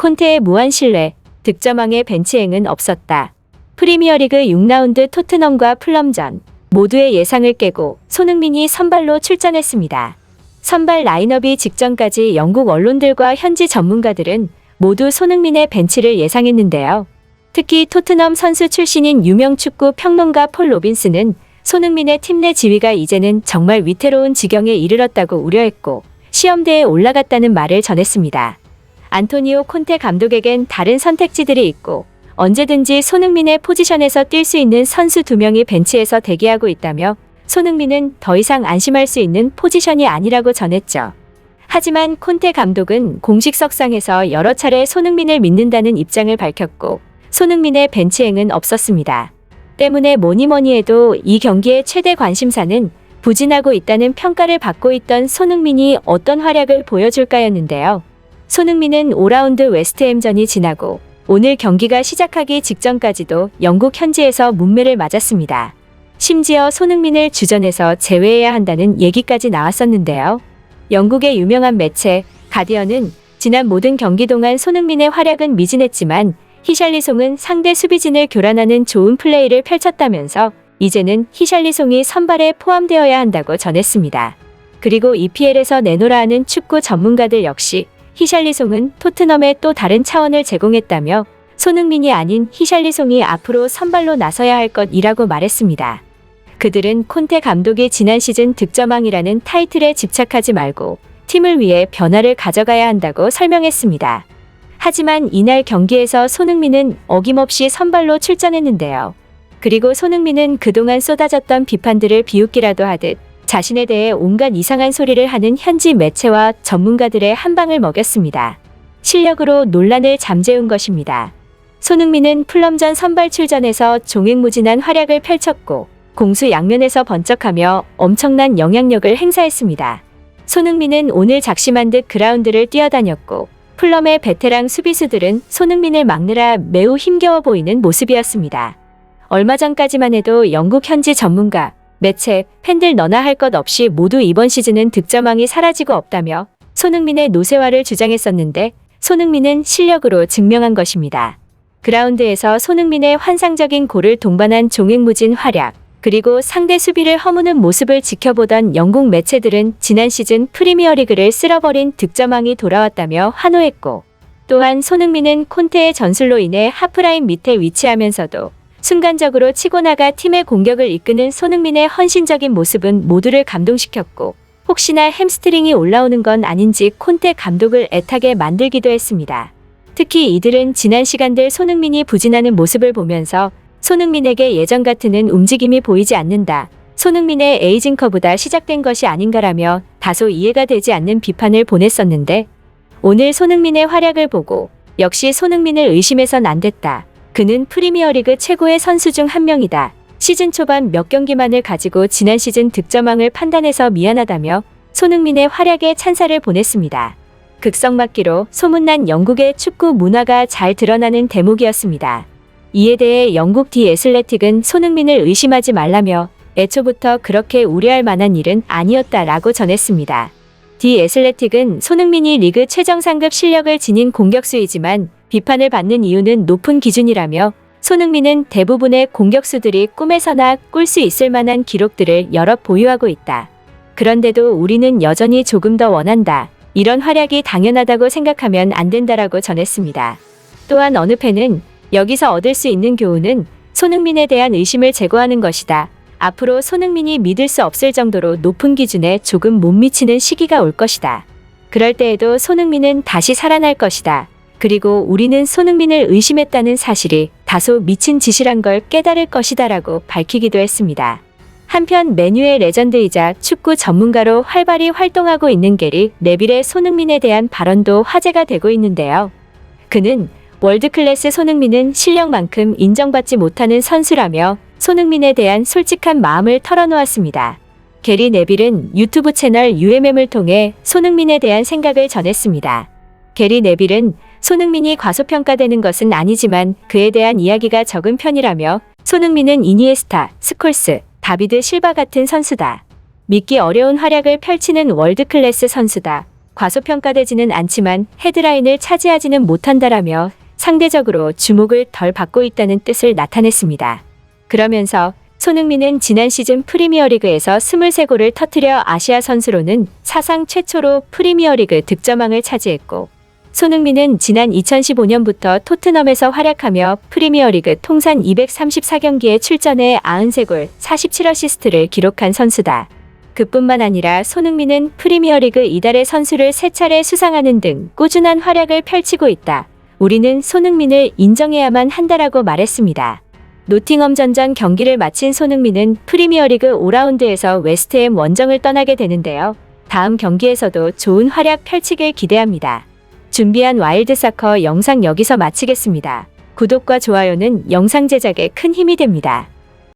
콘테의 무한 신뢰, 득점왕의 벤치행은 없었다. 프리미어리그 6라운드 토트넘과 플럼전 모두의 예상을 깨고 손흥민이 선발로 출전했습니다. 선발 라인업이 직전까지 영국 언론들과 현지 전문가들은 모두 손흥민의 벤치를 예상했는데요. 특히 토트넘 선수 출신인 유명 축구 평론가 폴 로빈스는 손흥민의 팀 내 지위가 이제는 정말 위태로운 지경에 이르렀다고 우려했고 시험대에 올라갔다는 말을 전했습니다. 안토니오 콘테 감독에겐 다른 선택지들이 있고 언제든지 손흥민의 포지션에서 뛸 수 있는 선수 두 명이 벤치에서 대기하고 있다며 손흥민은 더 이상 안심할 수 있는 포지션이 아니라고 전했죠. 하지만 콘테 감독은 공식석상에서 여러 차례 손흥민을 믿는다는 입장을 밝혔고 손흥민의 벤치행은 없었습니다. 때문에 뭐니 뭐니 해도 이 경기의 최대 관심사는 부진하고 있다는 평가를 받고 있던 손흥민이 어떤 활약을 보여줄까였는데요. 손흥민은 5라운드 웨스트햄전이 지나고 오늘 경기가 시작하기 직전까지도 영국 현지에서 문매를 맞았습니다. 심지어 손흥민을 주전에서 제외해야 한다는 얘기까지 나왔었는데요. 영국의 유명한 매체 가디언은 지난 모든 경기 동안 손흥민의 활약은 미진했지만 히샬리송은 상대 수비진을 교란하는 좋은 플레이를 펼쳤다면서 이제는 히샬리송이 선발에 포함되어야 한다고 전했습니다. 그리고 EPL에서 내노라 하는 축구 전문가들 역시 히샬리송은 토트넘에 또 다른 차원을 제공했다며 손흥민이 아닌 히샬리송이 앞으로 선발로 나서야 할 것이라고 말했습니다. 그들은 콘테 감독이 지난 시즌 득점왕이라는 타이틀에 집착하지 말고 팀을 위해 변화를 가져가야 한다고 설명했습니다. 하지만 이날 경기에서 손흥민은 어김없이 선발로 출전했는데요. 그리고 손흥민은 그동안 쏟아졌던 비판들을 비웃기라도 하듯 자신에 대해 온갖 이상한 소리를 하는 현지 매체와 전문가들의 한 방을 먹였습니다. 실력으로 논란을 잠재운 것입니다. 손흥민은 플럼전 선발 출전에서 종횡무진한 활약을 펼쳤고 공수 양면에서 번쩍하며 엄청난 영향력을 행사했습니다. 손흥민은 오늘 작심한 듯 그라운드를 뛰어다녔고 플럼의 베테랑 수비수들은 손흥민을 막느라 매우 힘겨워 보이는 모습이었습니다. 얼마 전까지만 해도 영국 현지 전문가, 매체, 팬들 너나 할 것 없이 모두 이번 시즌은 득점왕이 사라지고 없다며 손흥민의 노쇠화를 주장했었는데 손흥민은 실력으로 증명한 것입니다. 그라운드에서 손흥민의 환상적인 골을 동반한 종횡무진 활약, 그리고 상대 수비를 허무는 모습을 지켜보던 영국 매체들은 지난 시즌 프리미어리그를 쓸어버린 득점왕이 돌아왔다며 환호했고 또한 손흥민은 콘테의 전술로 인해 하프라인 밑에 위치하면서도 순간적으로 치고 나가 팀의 공격을 이끄는 손흥민의 헌신적인 모습은 모두를 감동시켰고 혹시나 햄스트링이 올라오는 건 아닌지 콘테 감독을 애타게 만들기도 했습니다. 특히 이들은 지난 시간들 손흥민이 부진하는 모습을 보면서 손흥민에게 예전 같은 움직임이 보이지 않는다. 손흥민의 에이징커보다 시작된 것이 아닌가라며 다소 이해가 되지 않는 비판을 보냈었는데 오늘 손흥민의 활약을 보고 역시 손흥민을 의심해선 안 됐다. 그는 프리미어리그 최고의 선수 중 한 명이다. 시즌 초반 몇 경기만을 가지고 지난 시즌 득점왕을 판단해서 미안하다며 손흥민의 활약에 찬사를 보냈습니다. 극성맞기로 소문난 영국의 축구 문화가 잘 드러나는 대목이었습니다. 이에 대해 영국 디 애슬레틱은 손흥민을 의심하지 말라며 애초부터 그렇게 우려할 만한 일은 아니었다라고 전했습니다. 디 애슬레틱은 손흥민이 리그 최정 상급 실력을 지닌 공격수이지만 비판을 받는 이유는 높은 기준이라며 손흥민은 대부분의 공격수들이 꿈에서나 꿀 수 있을 만한 기록들을 여러 보유하고 있다. 그런데도 우리는 여전히 조금 더 원한다. 이런 활약이 당연하다고 생각하면 안 된다라고 전했습니다. 또한 어느 팬은 여기서 얻을 수 있는 교훈은 손흥민에 대한 의심을 제거하는 것이다. 앞으로 손흥민이 믿을 수 없을 정도로 높은 기준에 조금 못 미치는 시기가 올 것이다. 그럴 때에도 손흥민은 다시 살아날 것이다. 그리고 우리는 손흥민을 의심했다는 사실이 다소 미친 짓이란 걸 깨달을 것이다라고 밝히기도 했습니다. 한편 메뉴의 레전드이자 축구 전문가로 활발히 활동하고 있는 게리 네빌의 손흥민에 대한 발언도 화제가 되고 있는데요. 그는 월드클래스 손흥민은 실력만큼 인정받지 못하는 선수라며 손흥민에 대한 솔직한 마음을 털어놓았습니다. 게리 네빌은 유튜브 채널 UMM을 통해 손흥민에 대한 생각을 전했습니다. 게리 네빌은 손흥민이 과소평가되는 것은 아니지만 그에 대한 이야기가 적은 편이라며 손흥민은 이니에스타, 스콜스, 다비드 실바 같은 선수다. 믿기 어려운 활약을 펼치는 월드클래스 선수다. 과소평가되지는 않지만 헤드라인을 차지하지는 못한다라며 상대적으로 주목을 덜 받고 있다는 뜻을 나타냈습니다. 그러면서 손흥민은 지난 시즌 프리미어리그에서 23골을 터뜨려 아시아 선수로는 사상 최초로 프리미어리그 득점왕을 차지했고 손흥민은 지난 2015년부터 토트넘에서 활약하며 프리미어리그 통산 234경기에 출전해 93골, 47어시스트를 기록한 선수다. 그뿐만 아니라 손흥민은 프리미어리그 이달의 선수를 세 차례 수상하는 등 꾸준한 활약을 펼치고 있다. 우리는 손흥민을 인정해야만 한다라고 말했습니다. 노팅엄 전전 경기를 마친 손흥민은 프리미어리그 5라운드에서 웨스트햄 원정을 떠나게 되는데요. 다음 경기에서도 좋은 활약 펼치길 기대합니다. 준비한 와일드 사커 영상 여기서 마치겠습니다. 구독과 좋아요는 영상 제작에 큰 힘이 됩니다.